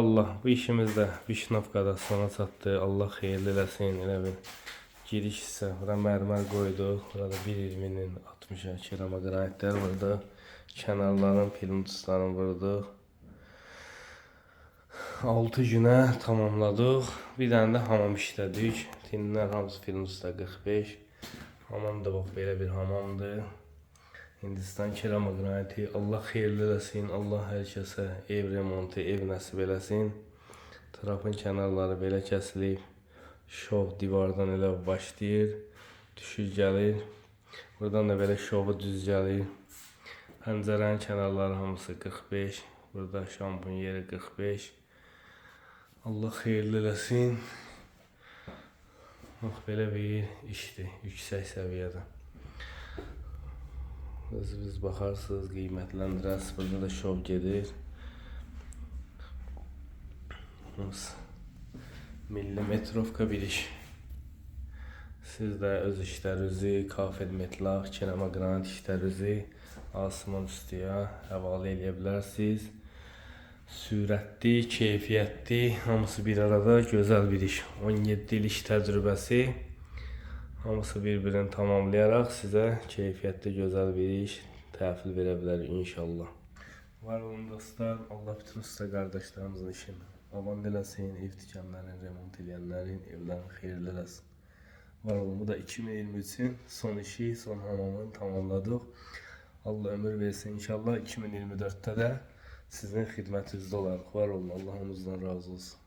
Allah bu işimiz də Vişnovkada sona çatdı. Allah xeyirli eləsin. Elə bir giriş isə bura mərmər qoyduq. Burada 1.20-nin 60-a kerama qranitlər burada. Kənarların pilintuslarını vurduq. 6 günə tamamladıq. Bir dənə də hamam işlədik. Tinlər hamısı pilintusda 45. Hamam da bax belə bir hamamdır. Hindistan kerama qraniti. Allah xeyirli eləsin. Allah hər kəsə ev remontu, ev nəsib eləsin. Trapın kənarları belə kəsilib. Şov divardan elə başlayır. Düşür gəlir. Buradan da belə şovu düz gəlir. Pəncərənin kənarları hamısı 45. Burada şampun yeri 45. Allah xeyirli eləsin. Bax belə bir işdir, yüksək səviyyədə. Özünüz baxarsınız, qiymətləndirəsiniz. Burada da şov gedir. Millimetrovka bir iş. Siz də öz işlərinizi, kafed metlaq, kinema qranit işlərinizi Asman üstüyə həvalə edə bilərsiniz. Sürətli, keyfiyyətli, hamısı bir arada gözəl bir iş. 17 il iş təcrübəsi. Hamısı bir-birini tamamlayaraq sizə keyfiyyətli gözəl bir iş təhvil verə bilər inşallah. Var olun dostlar. Allah bütün usta qardaşlarımızın işini aman eləsin, ev tikənlərin, remont edənlərin evlərini xeyirli eləsin. Var olun. Bu da 2023-ün son işi, son hamamını tamamladıq. Allah ömür versin inşallah 2024'te də sizin xidmətinizdə olarıq. Var olun. Allah onunuzdan razı olsun.